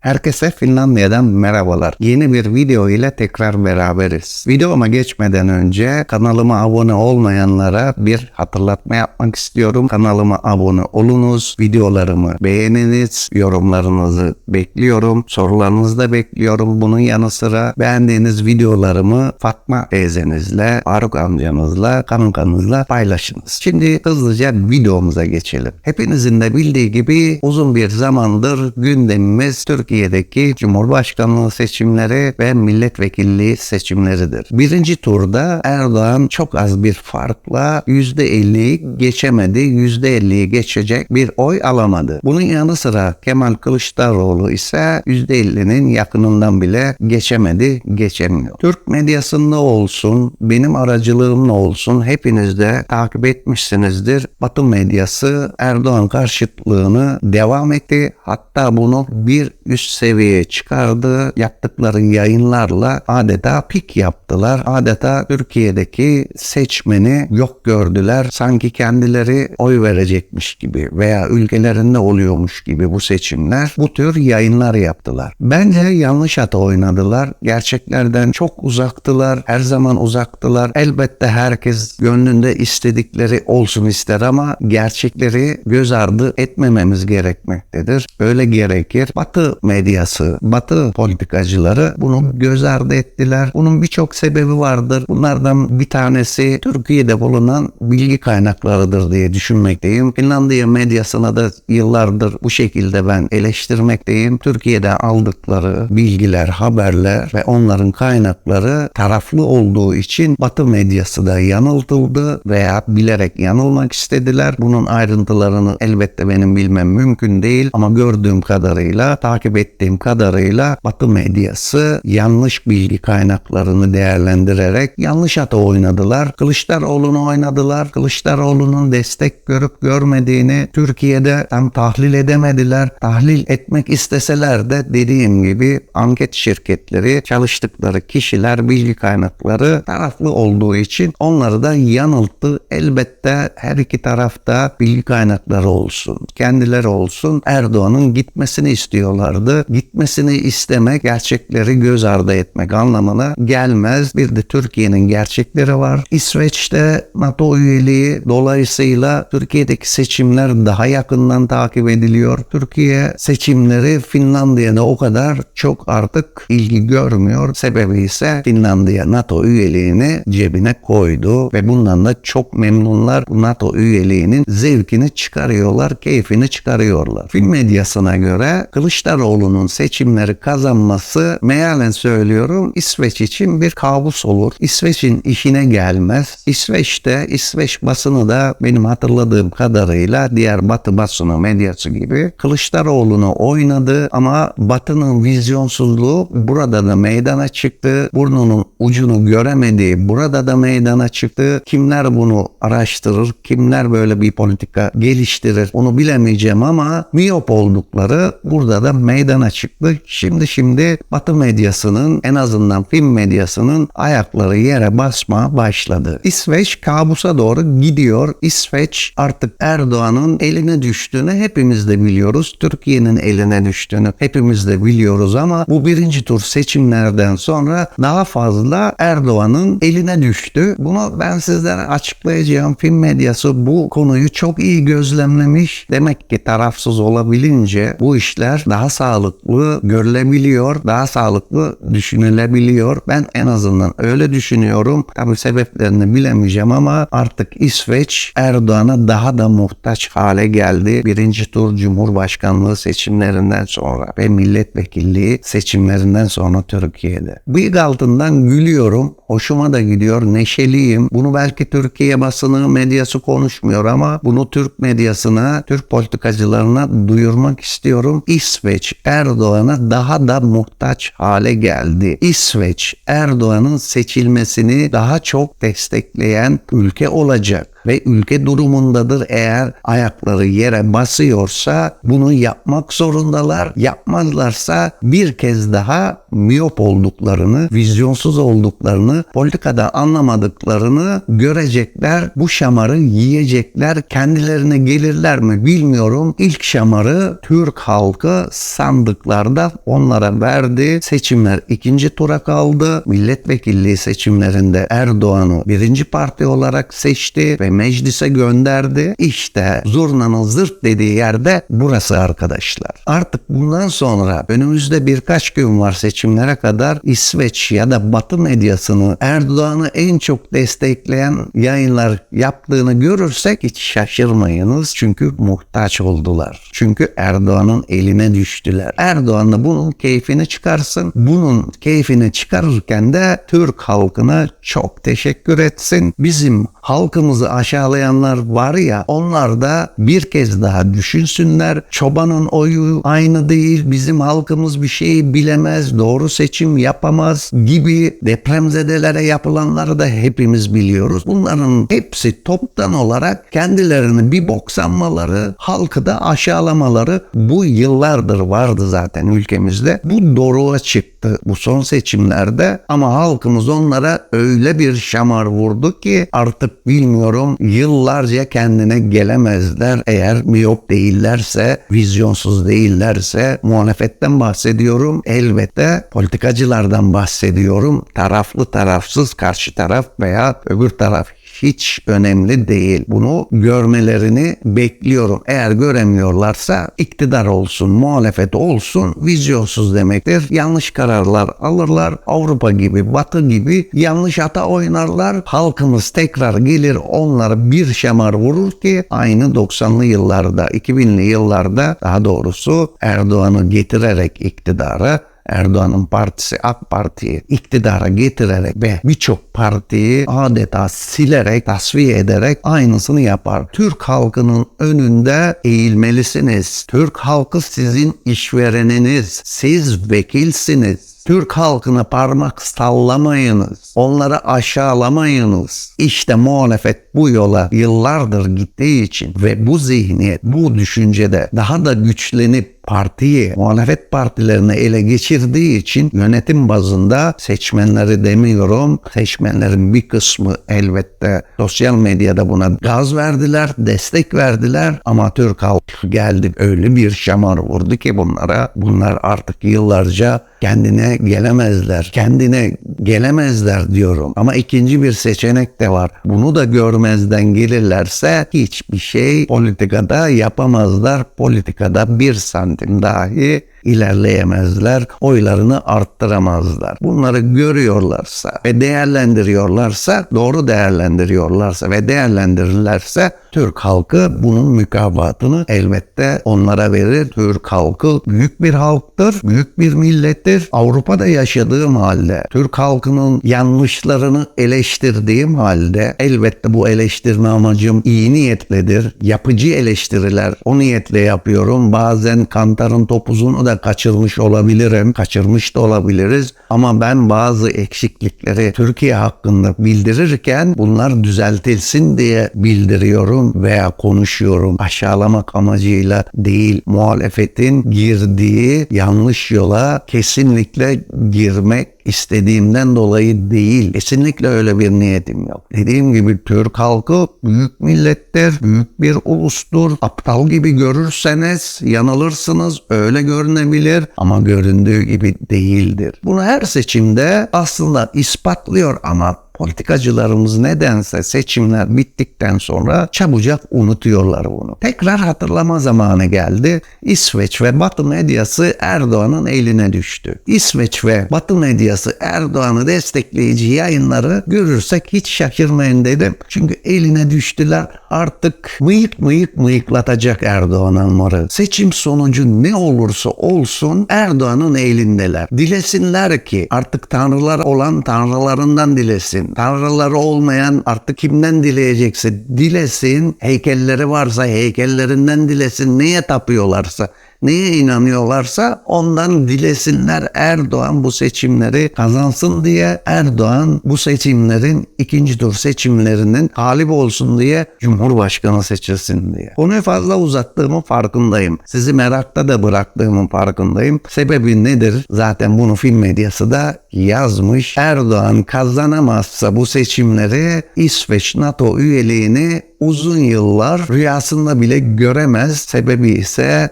Herkese Finlandiya'dan merhabalar. Yeni bir video ile tekrar beraberiz. Videoma geçmeden önce kanalıma abone olmayanlara bir hatırlatma yapmak istiyorum. Kanalıma abone olunuz, videolarımı beğeniniz, yorumlarınızı bekliyorum, sorularınızı da bekliyorum. Bunun yanı sıra beğendiğiniz videolarımı Fatma teyzenizle, Faruk amcanızla, kankanızla paylaşınız. Şimdi hızlıca videomuza geçelim. Hepinizin de bildiği gibi uzun bir zamandır gündemimiz Türk Türkiye'deki Cumhurbaşkanlığı seçimleri ve milletvekilliği seçimleridir. Birinci turda Erdoğan çok az bir farkla %50'yi geçemedi. %50'yi geçecek bir oy alamadı. Bunun yanı sıra Kemal Kılıçdaroğlu ise %50'nin yakınından bile geçemedi, geçemiyor. Türk medyasında olsun, benim aracılığımla olsun hepiniz de takip etmişsinizdir. Batı medyası Erdoğan karşıtlığını devam etti. Hatta bunu bir üst üst seviyeye çıkardı. Yaptıkları yayınlarla adeta pik yaptılar. Adeta Türkiye'deki seçmeni yok gördüler. Sanki kendileri oy verecekmiş gibi veya ülkelerinde oluyormuş gibi bu seçimler. Bu tür yayınlar yaptılar. Bence yanlış hata oynadılar. Gerçeklerden çok uzaktılar. Her zaman uzaktılar. Elbette herkes gönlünde istedikleri olsun ister ama gerçekleri göz ardı etmememiz gerekmektedir. Öyle gerekir. Batı medyası, batı politikacıları bunu göz ardı ettiler. Bunun birçok sebebi vardır. Bunlardan bir tanesi Türkiye'de bulunan bilgi kaynaklarıdır diye düşünmekteyim. Finlandiya medyasına da yıllardır bu şekilde ben eleştirmekteyim. Türkiye'de aldıkları bilgiler, haberler ve onların kaynakları taraflı olduğu için Batı medyası da yanıltıldı veya bilerek yanılmak istediler. Bunun ayrıntılarını elbette benim bilmem mümkün değil ama gördüğüm kadarıyla takip ettiğim kadarıyla Batı medyası yanlış bilgi kaynaklarını değerlendirerek yanlış ata oynadılar. Kılıçdaroğlu'nu oynadılar. Kılıçdaroğlu'nun destek görüp görmediğini Türkiye'de tam tahlil edemediler. Tahlil etmek isteseler de dediğim gibi anket şirketleri, çalıştıkları kişiler, bilgi kaynakları taraflı olduğu için onları da yanılttı. Elbette her iki tarafta bilgi kaynakları olsun, kendileri olsun Erdoğan'ın gitmesini istiyorlardı vardı. Gitmesini istemek, gerçekleri göz ardı etmek anlamına gelmez. Bir de Türkiye'nin gerçekleri var. İsveç'te NATO üyeliği dolayısıyla Türkiye'deki seçimler daha yakından takip ediliyor. Türkiye seçimleri Finlandiya'da o kadar çok artık ilgi görmüyor. Sebebi ise Finlandiya NATO üyeliğini cebine koydu ve bundan da çok memnunlar. NATO üyeliğinin zevkini çıkarıyorlar, keyfini çıkarıyorlar. Film medyasına göre Kılıçdaroğlu Kılıçdaroğlu'nun seçimleri kazanması mealen söylüyorum İsveç için bir kabus olur. İsveç'in işine gelmez. İsveç'te İsveç basını da benim hatırladığım kadarıyla diğer Batı basını medyası gibi Kılıçdaroğlu'nu oynadı ama Batı'nın vizyonsuzluğu burada da meydana çıktı. Burnunun ucunu göremediği burada da meydana çıktı. Kimler bunu araştırır, kimler böyle bir politika geliştirir onu bilemeyeceğim ama miyop oldukları burada da meydana meydana çıktı. Şimdi şimdi Batı medyasının en azından film medyasının ayakları yere basma başladı. İsveç kabusa doğru gidiyor. İsveç artık Erdoğan'ın eline düştüğünü hepimiz de biliyoruz. Türkiye'nin eline düştüğünü hepimiz de biliyoruz ama bu birinci tur seçimlerden sonra daha fazla Erdoğan'ın eline düştü. Bunu ben sizlere açıklayacağım. Film medyası bu konuyu çok iyi gözlemlemiş. Demek ki tarafsız olabilince bu işler daha sağlıklı sağlıklı görülebiliyor, daha sağlıklı düşünülebiliyor. Ben en azından öyle düşünüyorum. Tabii sebeplerini bilemeyeceğim ama artık İsveç Erdoğan'a daha da muhtaç hale geldi. Birinci tur Cumhurbaşkanlığı seçimlerinden sonra ve milletvekilliği seçimlerinden sonra Türkiye'de. Bıyık altından gülüyorum. Hoşuma da gidiyor. Neşeliyim. Bunu belki Türkiye basını, medyası konuşmuyor ama bunu Türk medyasına, Türk politikacılarına duyurmak istiyorum. İsveç Erdoğan'a daha da muhtaç hale geldi. İsveç Erdoğan'ın seçilmesini daha çok destekleyen ülke olacak. Ve ülke durumundadır. Eğer ayakları yere basıyorsa bunu yapmak zorundalar. Yapmazlarsa bir kez daha miyop olduklarını, vizyonsuz olduklarını, politikada anlamadıklarını görecekler. Bu şamarı yiyecekler. Kendilerine gelirler mi bilmiyorum. İlk şamarı Türk halkı sandıklarda onlara verdi. Seçimler ikinci tura kaldı. Milletvekilliği seçimlerinde Erdoğan'ı birinci parti olarak seçti ve meclise gönderdi. İşte zurnanın zırt dediği yerde burası arkadaşlar. Artık bundan sonra önümüzde birkaç gün var seçimlere kadar İsveç ya da Batı medyasını Erdoğan'ı en çok destekleyen yayınlar yaptığını görürsek hiç şaşırmayınız. Çünkü muhtaç oldular. Çünkü Erdoğan'ın eline düştüler. Erdoğan da bunun keyfini çıkarsın. Bunun keyfini çıkarırken de Türk halkına çok teşekkür etsin. Bizim halkımızı aşağılayanlar var ya onlar da bir kez daha düşünsünler. Çobanın oyu aynı değil. Bizim halkımız bir şeyi bilemez. Doğru seçim yapamaz gibi depremzedelere yapılanları da hepimiz biliyoruz. Bunların hepsi toptan olarak kendilerini bir bok sanmaları, halkı da aşağılamaları bu yıllardır vardı zaten ülkemizde. Bu doruğa çıktı bu son seçimlerde ama halkımız onlara öyle bir şamar vurdu ki artık bilmiyorum yıllarca kendine gelemezler eğer miyop değillerse, vizyonsuz değillerse muhalefetten bahsediyorum. Elbette politikacılardan bahsediyorum. Taraflı tarafsız karşı taraf veya öbür taraf hiç önemli değil. Bunu görmelerini bekliyorum. Eğer göremiyorlarsa iktidar olsun, muhalefet olsun vizyonsuz demektir. Yanlış kararlar alırlar. Avrupa gibi, Batı gibi yanlış hata oynarlar. Halkımız tekrar gelir onlara bir şamar vurur ki aynı 90'lı yıllarda, 2000'li yıllarda daha doğrusu Erdoğan'ı getirerek iktidara Erdoğan'ın partisi AK Parti'yi iktidara getirerek ve birçok partiyi adeta silerek, tasfiye ederek aynısını yapar. Türk halkının önünde eğilmelisiniz. Türk halkı sizin işvereniniz. Siz vekilsiniz. Türk halkına parmak sallamayınız. Onları aşağılamayınız. İşte muhalefet bu yola yıllardır gittiği için ve bu zihniyet, bu düşüncede daha da güçlenip partiyi, muhalefet partilerini ele geçirdiği için yönetim bazında seçmenleri demiyorum. Seçmenlerin bir kısmı elbette sosyal medyada buna gaz verdiler, destek verdiler ama Türk halkı geldi öyle bir şamar vurdu ki bunlara. Bunlar artık yıllarca kendine gelemezler. Kendine gelemezler diyorum. Ama ikinci bir seçenek de var. Bunu da görmezden gelirlerse hiçbir şey politikada yapamazlar. Politikada bir santim dahi ilerleyemezler, oylarını arttıramazlar. Bunları görüyorlarsa ve değerlendiriyorlarsa, doğru değerlendiriyorlarsa ve değerlendirirlerse Türk halkı bunun mükafatını elbette onlara verir. Türk halkı büyük bir halktır, büyük bir millettir. Avrupa'da yaşadığım halde Türk halkının yanlışlarını eleştirdiğim halde elbette bu eleştirme amacım iyi niyetlidir. Yapıcı eleştiriler o niyetle yapıyorum. Bazen kantarın topuzunu da kaçırmış olabilirim. Kaçırmış da olabiliriz. Ama ben bazı eksiklikleri Türkiye hakkında bildirirken bunlar düzeltilsin diye bildiriyorum veya konuşuyorum. Aşağılamak amacıyla değil muhalefetin girdiği yanlış yola kesinlikle girmek istediğimden dolayı değil. Kesinlikle öyle bir niyetim yok. Dediğim gibi Türk halkı büyük millettir, büyük bir ulustur. Aptal gibi görürseniz yanılırsınız. Öyle görünebilir ama göründüğü gibi değildir. Bunu her seçimde aslında ispatlıyor ama politikacılarımız nedense seçimler bittikten sonra çabucak unutuyorlar bunu. Tekrar hatırlama zamanı geldi. İsveç ve Batı medyası Erdoğan'ın eline düştü. İsveç ve Batı medyası Erdoğan'ı destekleyici yayınları görürsek hiç şaşırmayın dedim. Çünkü eline düştüler. Artık mıyık mıyık mıyıklatacak Erdoğan onları. Seçim sonucu ne olursa olsun Erdoğan'ın elindeler. Dilesinler ki artık tanrılar olan tanrılarından dilesin tanrıları olmayan artık kimden dileyecekse dilesin. Heykelleri varsa heykellerinden dilesin. Neye tapıyorlarsa neye inanıyorlarsa ondan dilesinler Erdoğan bu seçimleri kazansın diye Erdoğan bu seçimlerin ikinci tur seçimlerinin galip olsun diye Cumhurbaşkanı seçilsin diye. Konuyu fazla uzattığımın farkındayım. Sizi merakta da bıraktığımın farkındayım. Sebebi nedir? Zaten bunu film medyası da yazmış. Erdoğan kazanamazsa bu seçimleri İsveç NATO üyeliğini uzun yıllar rüyasında bile göremez. Sebebi ise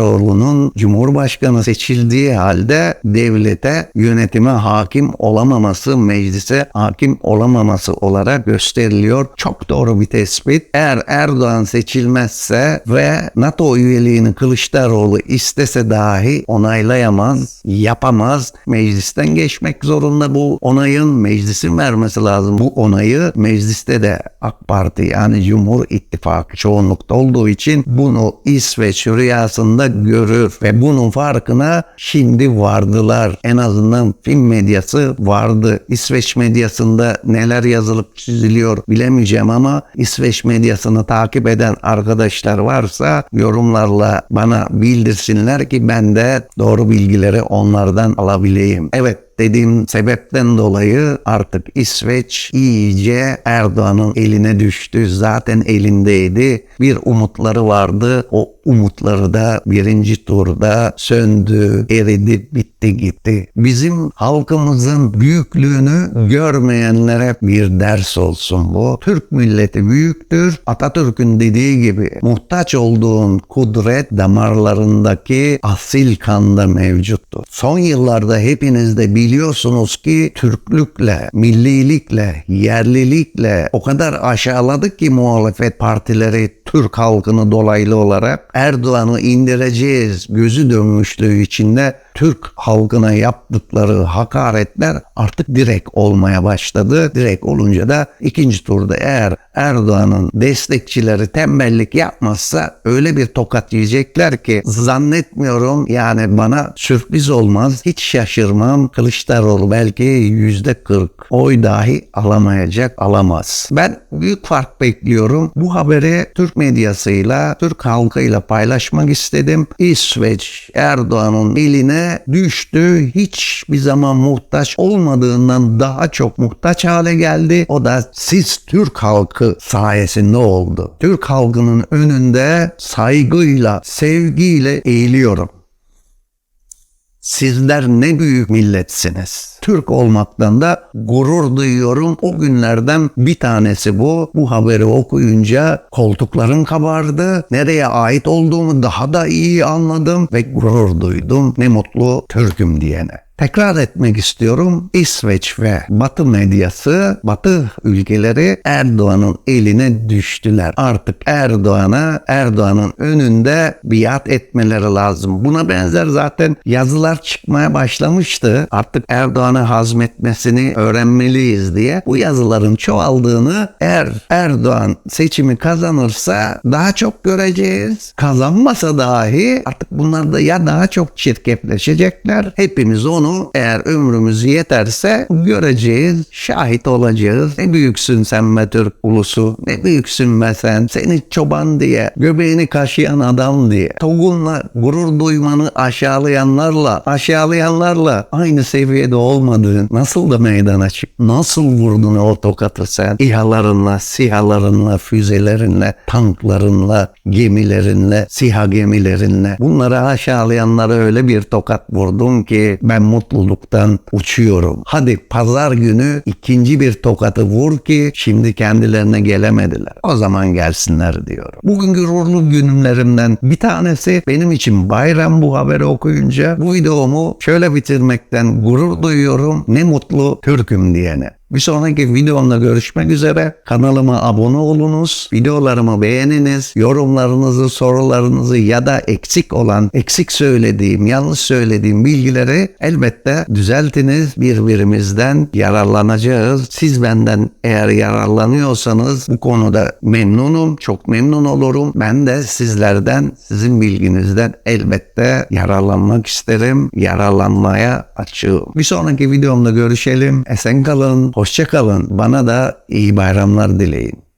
Kılıçdaroğlu'nun Cumhurbaşkanı seçildiği halde devlete yönetime hakim olamaması, meclise hakim olamaması olarak gösteriliyor. Çok doğru bir tespit. Eğer Erdoğan seçilmezse ve NATO üyeliğini Kılıçdaroğlu istese dahi onaylayamaz, yapamaz. Meclisten geçmek zorunda bu onayın meclisin vermesi lazım. Bu onayı mecliste de AK Parti yani Cumhur İttifakı çoğunlukta olduğu için bunu İsveç rüyasında görür ve bunun farkına şimdi vardılar. En azından film medyası vardı. İsveç medyasında neler yazılıp çiziliyor bilemeyeceğim ama İsveç medyasını takip eden arkadaşlar varsa yorumlarla bana bildirsinler ki ben de doğru bilgileri onlardan alabileyim. Evet dediğim sebepten dolayı artık İsveç iyice Erdoğan'ın eline düştü. Zaten elindeydi. Bir umutları vardı. O umutları da birinci turda söndü, eridi, bitti gitti. Bizim halkımızın büyüklüğünü görmeyenlere bir ders olsun bu. Türk milleti büyüktür. Atatürk'ün dediği gibi muhtaç olduğun kudret damarlarındaki asil kanda mevcuttur. Son yıllarda hepiniz de biliyorsunuz ki Türklükle, millilikle, yerlilikle o kadar aşağıladık ki muhalefet partileri Türk halkını dolaylı olarak Erdoğan'ı indireceğiz gözü dönmüşlüğü içinde Türk halkına yaptıkları hakaretler artık direkt olmaya başladı. Direkt olunca da ikinci turda eğer Erdoğan'ın destekçileri tembellik yapmazsa öyle bir tokat yiyecekler ki zannetmiyorum yani bana sürpriz olmaz. Hiç şaşırmam. Kılıçdaroğlu belki yüzde 40 oy dahi alamayacak, alamaz. Ben büyük fark bekliyorum. Bu haberi Türk medyasıyla, Türk halkıyla paylaşmak istedim. İsveç Erdoğan'ın eline düştü. Hiçbir zaman muhtaç olmadığından daha çok muhtaç hale geldi. O da siz Türk halkı sayesinde oldu. Türk halkının önünde saygıyla, sevgiyle eğiliyorum. Sizler ne büyük milletsiniz. Türk olmaktan da gurur duyuyorum. O günlerden bir tanesi bu. Bu haberi okuyunca koltuklarım kabardı. Nereye ait olduğumu daha da iyi anladım ve gurur duydum. Ne mutlu Türk'üm diyene. Tekrar etmek istiyorum. İsveç ve Batı medyası, Batı ülkeleri Erdoğan'ın eline düştüler. Artık Erdoğan'a, Erdoğan'ın önünde biat etmeleri lazım. Buna benzer zaten yazılar çıkmaya başlamıştı. Artık Erdoğan'ı hazmetmesini öğrenmeliyiz diye. Bu yazıların çoğaldığını eğer Erdoğan seçimi kazanırsa daha çok göreceğiz. Kazanmasa dahi artık bunlar da ya daha çok çirkefleşecekler. Hepimiz onu eğer ömrümüz yeterse göreceğiz, şahit olacağız. Ne büyüksün sen be Türk ulusu, ne büyüksün be sen, seni çoban diye, göbeğini kaşıyan adam diye. Togunla gurur duymanı aşağılayanlarla, aşağılayanlarla aynı seviyede olmadığın nasıl da meydana çık, nasıl vurdun o tokatı sen, İHA'larınla, SİHA'larınla, füzelerinle, tanklarınla, gemilerinle, SİHA gemilerinle. Bunları aşağılayanlara öyle bir tokat vurdun ki ben mutluluktan uçuyorum. Hadi pazar günü ikinci bir tokatı vur ki şimdi kendilerine gelemediler. O zaman gelsinler diyorum. Bugün gururlu günlerimden bir tanesi benim için bayram bu haberi okuyunca bu videomu şöyle bitirmekten gurur duyuyorum. Ne mutlu Türk'üm diyene. Bir sonraki videomda görüşmek üzere. Kanalıma abone olunuz. Videolarımı beğeniniz. Yorumlarınızı, sorularınızı ya da eksik olan, eksik söylediğim, yanlış söylediğim bilgileri elbette düzeltiniz. Birbirimizden yararlanacağız. Siz benden eğer yararlanıyorsanız bu konuda memnunum. Çok memnun olurum. Ben de sizlerden, sizin bilginizden elbette yararlanmak isterim. Yararlanmaya açığım. Bir sonraki videomda görüşelim. Esen kalın. Hoşçakalın. Bana da iyi bayramlar dileyin.